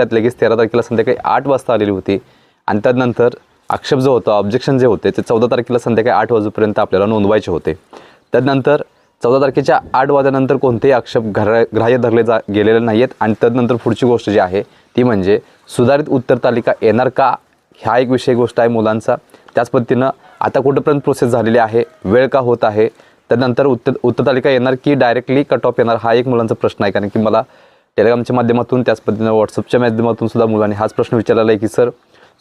त्यात लगेच तेरा तारखेला संध्याकाळी आठ वाजता आलेली होती. आणि त्यानंतर आक्षेप जो होता ऑब्जेक्शन जे होते ते चौदा तारखेला संध्याकाळी आठ वाजेपर्यंत आपल्याला नोंदवायचे होते. त्यानंतर चौदा तारखेच्या आठ वाजल्यानंतर कोणतेही आक्षेप घरा ग्राह्य धरले जा गेलेले नाही आहेत आणि त्यानंतर पुढची गोष्ट जी आहे ती म्हणजे सुधारित उत्तर तालिका येणार का? ह्या एक विषय गोष्ट आहे मुलांचा. त्याच पद्धतीनं आता कुठंपर्यंत प्रोसेस झालेली आहे? वेळ का होत आहे? त्यानंतर उत्तर उत्तर तालिका येणार की डायरेक्टली कट ऑफ येणार? हा एक मुलांचा प्रश्न आहे. कारण की मला टेलिग्रामच्या माध्यमातून त्याच पद्धतीनं व्हॉट्सअपच्या माध्यमातून सुद्धा मुलांनी हाच प्रश्न विचारलेला आहे की सर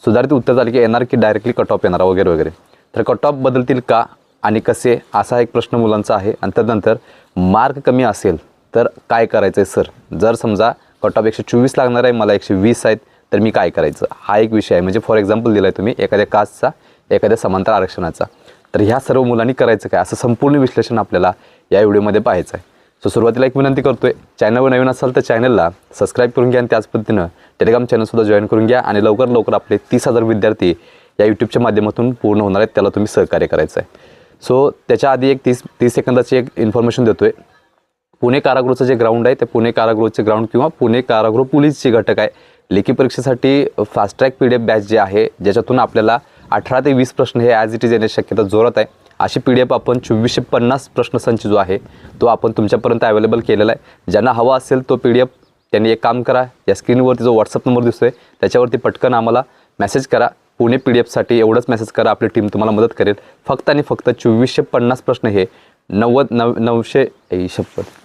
सुधारित उत्तर तालिका येणार की डायरेक्टली कट ऑफ येणार वगैरे वगैरे? तर कट ऑफ बदलतील का आणि कसे? असा एक प्रश्न मुलांचा आहे. आणि त्यानंतर मार्क कमी असेल तर काय करायचं आहे सर? जर समजा कट ऑफ एकशे चोवीस लागणार आहे मला एकशे वीस आहेत तर मी काय करायचं? हा एक विषय आहे. म्हणजे फॉर एक्झाम्पल दिला आहे तुम्ही एखाद्या कास्टचा एखाद्या समांतर आरक्षणाचा. तर ह्या सर्व मुलांनी करायचं काय? असं संपूर्ण विश्लेषण आपल्याला या व्हिडिओमध्ये पाहायचं आहे. सो सुरुवातीला एक विनंती करतोय चॅनलवर नवीन असाल तर चॅनलला सबस्क्राईब करून घ्या आणि त्याच पद्धतीनं टेलिग्राम चॅनलसुद्धा जॉईन करून घ्या आणि लवकर लवकर आपले तीस हजार विद्यार्थी या यूट्यूबच्या माध्यमातून पूर्ण होणार आहेत त्याला तुम्ही सहकार्य करायचं आहे सो त्याच्या आधी एक तीस तीस सेकंदाची एक इन्फॉर्मेशन देतो आहे पुणे कारागृहाचं जे ग्राउंड आहे ते पुणे कारागृहाचे ग्राउंड किंवा पुणे कारागृह पोलीसचे घटक आहे. लेखी परीक्षेसाठी fast track P D F batch जे आहे ज्याच्यातून आपल्याला अठरा ते वीस प्रश्न हे ॲज इट इज येण्याची शक्यता जोरात आहे. अशी पी डी एफ आपण चोवीसशे पन्नास प्रश्नसंच जो आहे तो आपण तुमच्यापर्यंत अवेलेबल केलेला आहे. ज्यांना हवा असेल तो पी डी एफ त्यांनी एक काम करा या स्क्रीनवरती जो व्हॉट्सअप नंबर दिसतो आहे त्याच्यावरती पटकन आम्हाला मेसेज करा. पुणे पी डी एफसाठी एवढंच मेसेज करा आपली टीम तुम्हाला मदत करेल. फक्त आणि फक्त चोवीसशे पन्नास प्रश्न हे नव्वद नव नऊशे ऐंशी शपथ